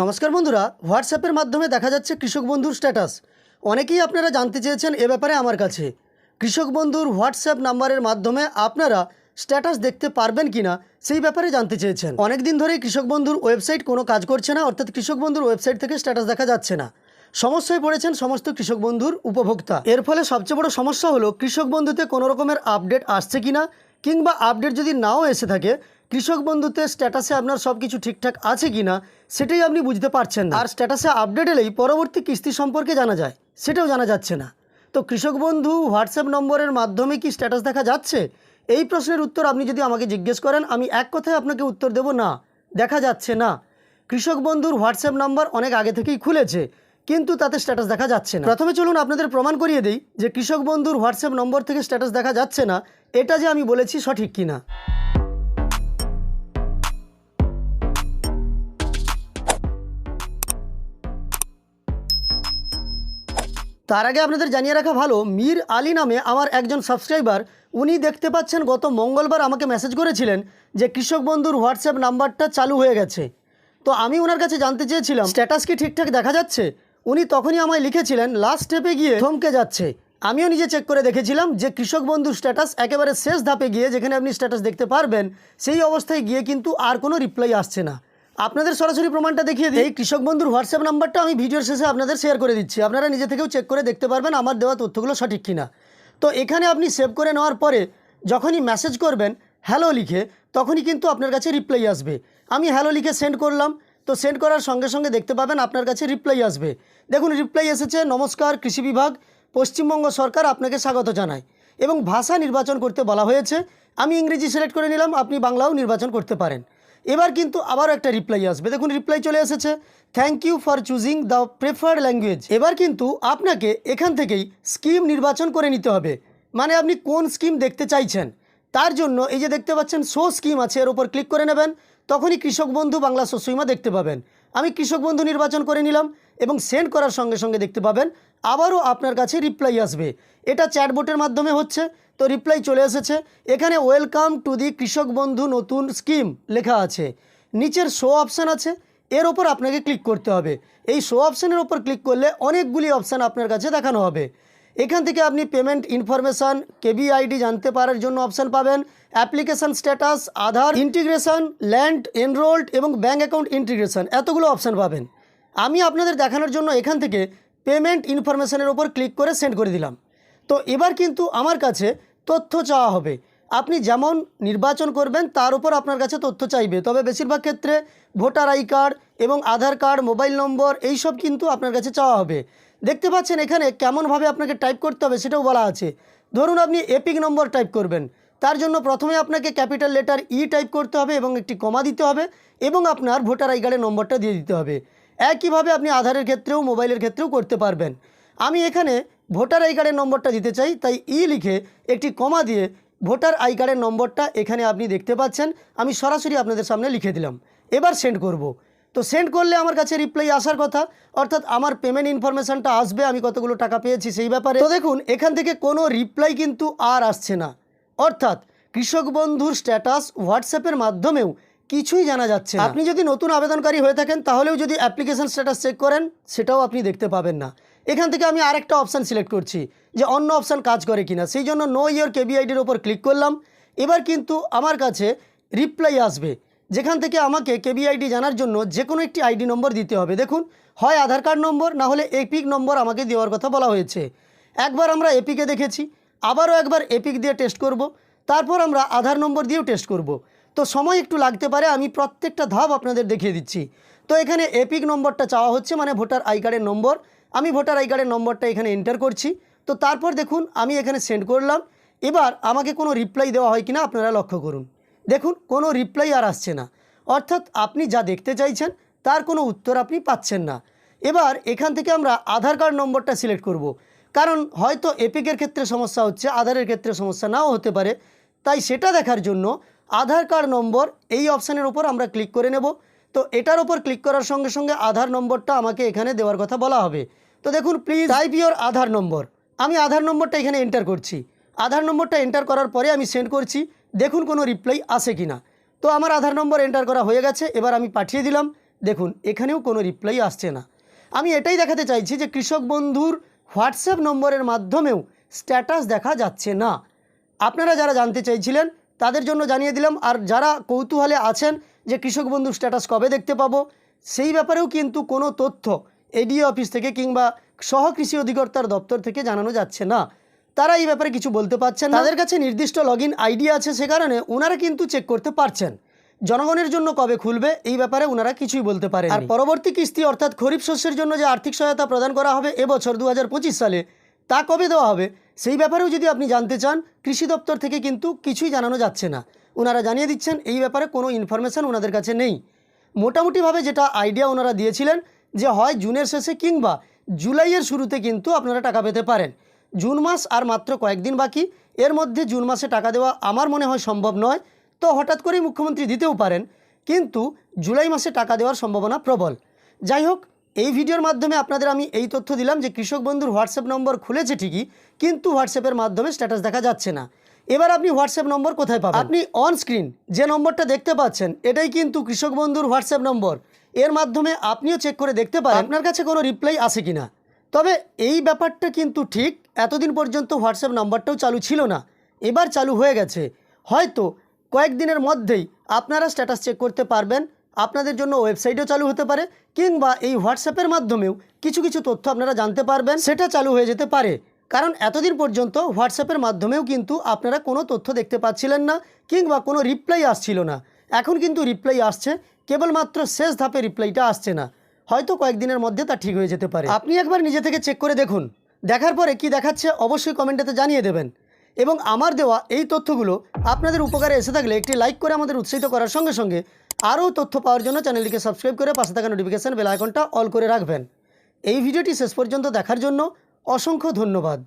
নমস্কার বন্ধুরা হোয়াটসঅ্যাপের মাধ্যমে দেখা যাচ্ছে কৃষক বন্ধুর স্ট্যাটাস অনেকেই আপনারা জানতে চেয়েছেন এ ব্যাপারে আমার কাছে। কৃষক বন্ধুর হোয়াটসঅ্যাপ নাম্বারের মাধ্যমে আপনারা স্ট্যাটাস দেখতে পারবেন কিনা, সেই ব্যাপারে জানতে চেয়েছেন। অনেক দিন ধরেই কৃষক বন্ধুর ওয়েবসাইট কোনো কাজ করছে না, অর্থাৎ কৃষক বন্ধুর ওয়েবসাইট থেকে স্ট্যাটাস দেখা যাচ্ছে না। সমস্যায় পড়েছেন সমস্ত কৃষক বন্ধুর উপভোক্তা। এর ফলে সবচেয়ে বড় সমস্যা হলো, কৃষক বন্ধুতে কোনো রকমের আপডেট আসছে কিনা কিংবা আপডেট যদি নাও এসে থাকে, কৃষক বন্ধুতে স্ট্যাটাসে আপনার সব কিছু ঠিকঠাক আছে কি না সেটাই আপনি বুঝতে পারছেন না। আর স্ট্যাটাসে আপডেট এলেই পরবর্তী কিস্তি সম্পর্কে জানা যায়, সেটাও জানা যাচ্ছে না। তো কৃষক বন্ধু হোয়াটসঅ্যাপ নম্বরের মাধ্যমে কি স্ট্যাটাস দেখা যাচ্ছে? এই প্রশ্নের উত্তর আপনি যদি আমাকে জিজ্ঞেস করেন, আমি এক কথায় আপনাকে উত্তর দেব, না, দেখা যাচ্ছে না। কৃষক বন্ধুর হোয়াটসঅ্যাপ নাম্বার অনেক আগে থেকেই খুলেছে, কিন্তু তাতে স্ট্যাটাস দেখা যাচ্ছে না। প্রথমে চলুন আপনাদের প্রমাণ করিয়ে দিই যে কৃষক বন্ধুর হোয়াটসঅ্যাপ নম্বর থেকে স্ট্যাটাস দেখা যাচ্ছে না এটা যে আমি বলেছি সঠিক কিনা? তার আগে আপনাদের জানিয়ে রাখা ভালো, মীর আলী নামে আমার একজন সাবস্ক্রাইবার উনি দেখতে পাচ্ছেন গত মঙ্গলবার আমাকে মেসেজ করেছিলেন যে কৃষক বন্ধুর হোয়াটসঅ্যাপ নাম্বারটা চালু হয়ে গেছে। তো আমি ওনার কাছে জানতে চেয়েছিলাম স্ট্যাটাস কি ঠিকঠাক দেখা যাচ্ছে? উনি তখনই আমায় লিখেছিলেন লাস্ট স্টেপে গিয়ে থমকে যাচ্ছে। আমিও নিজে চেক করে দেখেছিলাম যে কৃষক বন্ধুর স্ট্যাটাস একেবারে শেষ ধাপে গিয়ে যেখানে আপনি স্ট্যাটাস দেখতে পারবেন, সেই অবস্থায় গিয়ে কিন্তু আর কোনো রিপ্লাই আসছে না। আপনাদের সরাসরি প্রমাণটা দেখিয়ে দিই। কৃষক বন্ধুর হোয়াটসঅ্যাপ নাম্বারটা আমি ভিডিওর শেষে আপনাদের শেয়ার করে দিচ্ছি। আপনারা নিজে থেকেও চেক করে দেখতে পারবেন আমার দেওয়া তথ্যগুলো সঠিক কিনা। তো এখানে আপনি সেভ করে নেওয়ার পরে যখনই মেসেজ করবেন হ্যালো লিখে, তখনই কিন্তু আপনার কাছে রিপ্লাই আসবে। আমি হ্যালো লিখে সেন্ড করলাম, তো সেন্ড করার সঙ্গে সঙ্গে দেখতে পাবেন আপনার কাছে রিপ্লাই আসবে। দেখুন রিপ্লাই এসেছে, নমস্কার, কৃষি বিভাগ। পশ্চিমবঙ্গ সরকার আপনাকে স্বাগত জানায় এবং ভাষা নির্বাচন করতে বলা হয়েছে। আমি ইংরেজি সিলেক্ট করে নিলাম, আপনি বাংলাও নির্বাচন করতে পারেন। এবার কিন্তু আবারও একটা রিপ্লাই আসবে। দেখুন, রিপ্লাই চলে এসেছে। Thank you for choosing the preferred language এবার কিন্তু আপনাকে এখান থেকেই স্কিম নির্বাচন করে নিতে হবে। মানে আপনি কোন স্কিম দেখতে চাইছেন? তার জন্য এই যে দেখতে পাচ্ছেন শো স্কিম আছে, এর উপর ক্লিক করে নেবেন। তখনই কৃষক বন্ধু বাংলা শস্যইমা দেখতে পাবেন। আমি কৃষক বন্ধু নির্বাচন করে নিলাম। এবং সেন্ড করার সঙ্গে সঙ্গে দেখতে পাবেন, আবারও আপনার কাছে রিপ্লাই আসবে। এটা চ্যাটবোটের মাধ্যমে হচ্ছে, তো রিপ্লাই চলে এসেছে। এখানে ওয়েলকাম টু দি কৃষক বন্ধু নতুন স্কিম লেখা আছে। নিচের শো অপশান আছে, এর ওপর আপনাকে ক্লিক করতে হবে। এই শো অপশানের ওপর ক্লিক করলে অনেকগুলি অপশান আপনার কাছে দেখানো হবে। এখান থেকে আপনি পেমেন্ট ইনফরমেশান কেবি আইডি জানতে পারার জন্য অপশান পাবেন application status Aadhaar integration land enrolled এবং ব্যাঙ্ক অ্যাকাউন্ট ইন্টিগ্রেশন এতগুলো অপশান পাবেন। আমি আপনাদের দেখানোর জন্য এখান থেকে পেমেন্ট ইনফরমেশানের ওপর ক্লিক করে সেন্ড করে দিলাম। তো এবার কিন্তু আমার কাছে তথ্য চাওয়া হবে। আপনি যেমন নির্বাচন করবেন, তার উপর আপনার কাছে তথ্য চাইবে। তবে বেশিরভাগ ক্ষেত্রে ভোটার আই কার্ড এবং আধার কার্ড, মোবাইল নম্বর এইসব কিন্তু আপনার কাছে চাওয়া হবে। দেখতে পাচ্ছেন এখানে কেমনভাবে আপনাকে টাইপ করতে হবে সেটাও বলা আছে। ধরুন আপনি এপিক নম্বর টাইপ করবেন। তার জন্য প্রথমে আপনাকে ক্যাপিটাল লেটার ই টাইপ করতে হবে এবং একটি কমা দিতে হবে এবং আপনার ভোটার আই কার্ডের নম্বরটা দিয়ে দিতে হবে। একইভাবে আপনি আধারের ক্ষেত্রেও, মোবাইলের ক্ষেত্রেও করতে পারবেন। আমি এখানে ভোটার আই কার্ডের নম্বরটা দিতে চাই, তাই ই লিখে একটি কমা দিয়ে ভোটার আই কার্ডের নম্বরটা এখানে আপনি দেখতে পাচ্ছেন। আমি সরাসরি আপনাদের সামনে লিখে দিলাম। এবার সেন্ড করব। তো সেন্ড করলে আমার কাছে রিপ্লাই আসার কথা, অর্থাৎ আমার পেমেন্ট ইনফরমেশনটা আসবে, আমি কতগুলো টাকা পেয়েছি সেই ব্যাপারে। তো দেখুন, এখান থেকে কোনো রিপ্লাই কিন্তু আর আসছে না। অর্থাৎ কৃষক বন্ধুর স্ট্যাটাস হোয়াটসঅ্যাপের মাধ্যমেও কিছুই জানা যাচ্ছে আপনি যদি নতুন আবেদনকারী হয়ে থাকেন, তাহলেও যদি অ্যাপ্লিকেশন স্ট্যাটাস চেক করেন, সেটাও আপনি দেখতে পাবেন না। এখান থেকে আমি আরেকটা অপশান সিলেক্ট করছি, যে অন্য অপশান কাজ করে কিনা। সেই জন্য নো ইয়োর কেবিআইডির ওপর ক্লিক করলাম। এবার কিন্তু আমার কাছে রিপ্লাই আসবে, যেখান থেকে আমাকে কেবিআইডি জানার জন্য যে কোনো একটি আইডি নম্বর দিতে হবে। দেখুন, হয় আধার কার্ড নম্বর না হলে এপিক নম্বর আমাকে দেওয়ার কথা বলা হয়েছে। একবার আমরা এপিকে দেখেছি, আবারও একবার এপিক দিয়ে টেস্ট করব, তারপর আমরা আধার নম্বর দিয়েও টেস্ট করব। তো সময় একটু লাগতে পারে, আমি প্রত্যেকটা ধাপ আপনাদের দেখিয়ে দিচ্ছি। তো এখানে এপিক নম্বরটা চাওয়া হচ্ছে মানে ভোটার আই কার্ডের নম্বর। আমি ভোটার আই কার্ডের নম্বরটা এখানে এন্টার করছি। তো তারপর দেখুন, আমি এখানে সেন্ড করলাম। এবার আমাকে কোনো রিপ্লাই দেওয়া হয় কিনা আপনারা লক্ষ্য করুন। দেখুন, কোনো রিপ্লাই আর আসছে না। অর্থাৎ আপনি যা দেখতে চাইছেন, তার কোনো উত্তর আপনি পাচ্ছেন না। এবার এখান থেকে আমরা আধার কার্ড নম্বরটা সিলেক্ট করব। কারণ হয়তো এপিকের ক্ষেত্রে সমস্যা হচ্ছে, আধারের ক্ষেত্রে সমস্যা নাও হতে পারে। তাই সেটা দেখার জন্য আধার কার্ড নম্বর এই অপশানের ওপর আমরা ক্লিক করে নেব। তো এটার ওপর ক্লিক করার সঙ্গে সঙ্গে আধার নম্বরটা আমাকে এখানে দেওয়ার কথা বলা হবে। তো দেখুন please type your Aadhaar number. আমি আধার নম্বরটা এখানে এন্টার করছি। আধার নম্বরটা এন্টার করার পরে আমি সেন্ড করছি। দেখুন, কোনো রিপ্লাই আসে কি না তো আমার আধার নম্বর এন্টার করা হয়ে গেছে। এবার আমি পাঠিয়ে দিলাম। দেখুন, এখানেও কোনো রিপ্লাই আসছে না। আমি এটাই দেখাতে চাইছি যে কৃষক বন্ধুর হোয়াটসঅ্যাপ নম্বরের মাধ্যমেও স্ট্যাটাস দেখা যাচ্ছে না। আপনারা যারা জানতে চাইছিলেন তাদের জন্য জানিয়ে দিলাম। আর যারা কৌতূহলে আছেন যে কৃষক বন্ধুর স্ট্যাটাস কবে দেখতে পাবো সেই ব্যাপারেও কিন্তু কোনো তথ্য এডিএ অফিস থেকে কিংবা সহ কৃষি অধিকর্তার দপ্তর থেকে জানানো যাচ্ছে না। তারা এই ব্যাপারে কিছু বলতে পারছেন তাদের কাছে নির্দিষ্ট লগ ইন আইডি আছে সে কারণে ওনারা কিন্তু চেক করতে পারছেন। জনগণের জন্য কবে খুলবে এই ব্যাপারে ওনারা কিছুই বলতে পারেন আর পরবর্তী কিস্তি অর্থাৎ খরিফ শস্যের জন্য যে আর্থিক সহায়তা প্রদান করা হবে এবছর দু হাজার পঁচিশ সালে তা কবে দেওয়া হবে? সেই ব্যাপারেও যদি আপনি জানতে চান, কৃষি দপ্তর থেকে কিন্তু কিছুই জানানো যাচ্ছে না। ওনারা জানিয়ে দিচ্ছেন, এই ব্যাপারে কোনো ইনফরমেশন ওনাদের কাছে নেই। মোটামুটিভাবে যেটা আইডিয়া ওনারা দিয়েছিলেন, যে হয় জুনের শেষে কিংবা জুলাইয়ের শুরুতে কিন্তু আপনারা টাকা পেতে পারেন। জুন মাস আর মাত্র কয়েকদিন বাকি, এর মধ্যে জুন মাসে টাকা দেওয়া আমার মনে হয় সম্ভব নয়, তো হঠাৎ করেই মুখ্যমন্ত্রী দিতেও পারেন। কিন্তু জুলাই মাসে টাকা দেওয়ার সম্ভাবনা প্রবল। যাই হোক এই ভিডিওর মাধ্যমে আপনাদের আমি এই তথ্য দিলাম যে কৃষক বন্ধুর হোয়াটসঅ্যাপ নম্বর খুলেছে ঠিকই কিন্তু হোয়াটসঅ্যাপের মাধ্যমে স্ট্যাটাস দেখা যাচ্ছে না। এবার আপনি হোয়াটসঅ্যাপ নম্বর কোথায় পাবেন? আপনি অন স্ক্রিন যে নম্বরটা দেখতে পাচ্ছেন এটাই কিন্তু কৃষক বন্ধুর হোয়াটসঅ্যাপ নম্বর। এর মাধ্যমে আপনিও চেক করে দেখতে পারেন আপনার কাছে কোনো রিপ্লাই আসে কিনা। তবে এই ব্যাপারটা কিন্তু ঠিক এতদিন পর্যন্ত হোয়াটসঅ্যাপ নাম্বারটাও চালু ছিল না। এবার চালু হয়ে গেছে। হয়তো কয়েকদিনের মধ্যেই আপনারা স্ট্যাটাস চেক করতে পারবেন। আপনাদের জন্য ওয়েবসাইটও চালু হতে পারে, কিংবা এই হোয়াটসঅ্যাপের মাধ্যমেও কিছু কিছু তথ্য আপনারা জানতে পারবেন, সেটা চালু হয়ে যেতে পারে। কারণ এতদিন পর্যন্ত হোয়াটসঅ্যাপের মাধ্যমেও কিন্তু আপনারা কোনো তথ্য দেখতে পাচ্ছিলেন না, কিংবা কোনো রিপ্লাই আসছিল না। এখন কিন্তু রিপ্লাই আসছে, কেবলমাত্র শেষ ধাপে রিপ্লাইটা আসছে না। হয়তো কয়েকদিনের মধ্যে তা ঠিক হয়ে যেতে পারে। আপনি একবার নিজে থেকে চেক করে দেখুন। দেখার পরে কি দেখাচ্ছে অবশ্যই কমেন্টেতে জানিয়ে দেবেন। এবং আমার দেওয়া এই তথ্যগুলো আপনাদের উপকারে এসে থাকলে একটি লাইক করে আমাদের উৎসাহিত করার সঙ্গে সঙ্গে আরও তথ্য পাওয়ার জন্য চ্যানেলটিকে সাবস্ক্রাইব করে পাশে থাকা নোটিফিকেশান বেল আইকনটা অল করে রাখবেন। এই ভিডিওটি শেষ পর্যন্ত দেখার জন্য অসংখ্য ধন্যবাদ।